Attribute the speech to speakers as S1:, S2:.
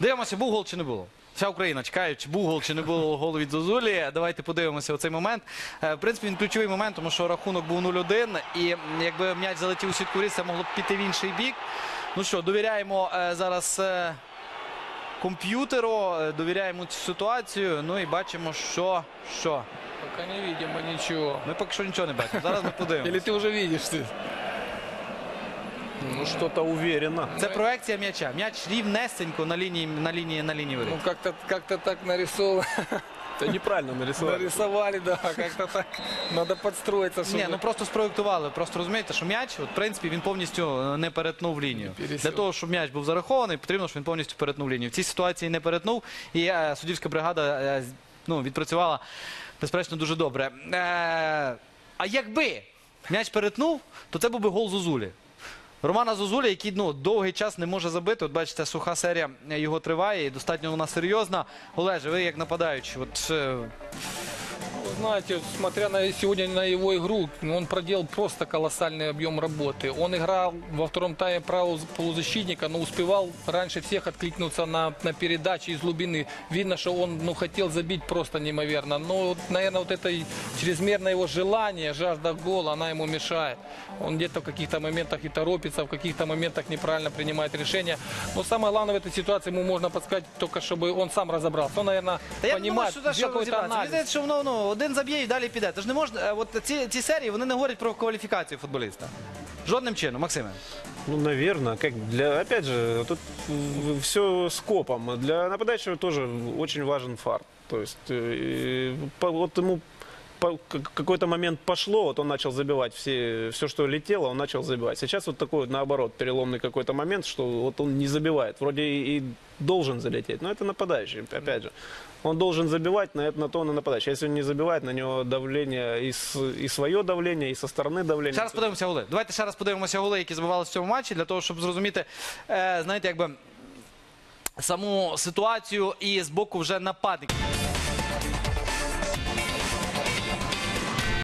S1: Дивимося, був гол чи не було. Вся Україна чекає, чи був гол, чи не було голу від Зозулі. Давайте подивимося у цей момент. Е, В принципі, він ключовий момент, тому що рахунок був 0-1. І якби м'яч залетів у сітку воріт, це могло б піти в інший бік. Ну що, довіряємо е, зараз е, комп'ютеру, довіряємо цю ситуацію. Ну і бачимо, що. що.
S2: Пока не видимо ничего.
S1: Ми поки що нічого не бачимо. Зараз ми подивимося.
S2: Или уже видишь ты?
S3: Ну, что-то уверенно.
S1: Це проекція м'яча. М'яч рівнесенько на лінії на лінії на лінії воріт.
S2: Ну как-то как-то так нарисовано.
S3: Это неправильно нарисовали.
S2: Нарисовали, да, как-то так. Надо подстроиться, чтобы...
S1: Ні, ну просто спроєктували. Просто розумієте, що м'яч, от, в принципі, він повністю е, не перетнув лінію.
S2: пересів.
S1: Для того, щоб м'яч був зарахований, потрібно, щоб він повністю перетнув лінію. В цій ситуації не перетнув, і е, суддівська бригада е, з- ну, відпрацювала безперечно дуже добре. Е, а якби м'яч перетнув, то це був би гол Зозулі. Романа Зозуля, який ну, довгий час не може забити. От бачите, суха серія його триває і достатньо вона серйозна. Олеже, ви як нападаючий, от е,
S2: знаете, вот смотря на сегодня на его игру, ну, он проделал просто колоссальный объем работы. Он играл во втором тайме правого полузащитника, но успевал раньше всех откликнуться на, на передачи из глубины. Видно, что он ну, хотел забить просто неимоверно. Но, вот, наверное, вот это и чрезмерное его желание, жажда гола, она ему мешает. Он где-то в каких-то моментах и торопится, в каких-то моментах неправильно принимает решения. Но самое главное в этой ситуации ему можно подсказать только, чтобы он сам разобрался. Он, наверное,
S1: Та я не думаю,
S2: понимает,
S1: що це що
S2: сделал какой-то
S1: розібратися. Мені
S2: анализ.
S1: здається, що воно ну, один заб'є і далі піде. Тож не можна. е, От ці, ці серії вони не говорять про кваліфікацію футболіста. Жодним чином, Максиме.
S3: Ну, наверное, как для, опять же, тут все скопом. Для нападающего тоже очень важен фарт. То есть, э, вот ему по- к- какой-то момент пошло, вот он начал забивать все, все, что летело, он начал забивать. Сейчас вот такой вот, наоборот, переломный какой-то момент, что вот он не забивает. Вроде и, и должен залететь, но это нападающий, опять же. Он должен забивать, на это на то он и нападающий. Если он не забивает, на него давление, и, с- и свое давление, и со стороны давление.
S1: Ще раз подивимося голи. Давайте ще раз подивимося голи, які забивалися в цьому матчі, для того, щоб зрозуміти, е, знаєте, якби саму ситуацію і з боку вже нападників.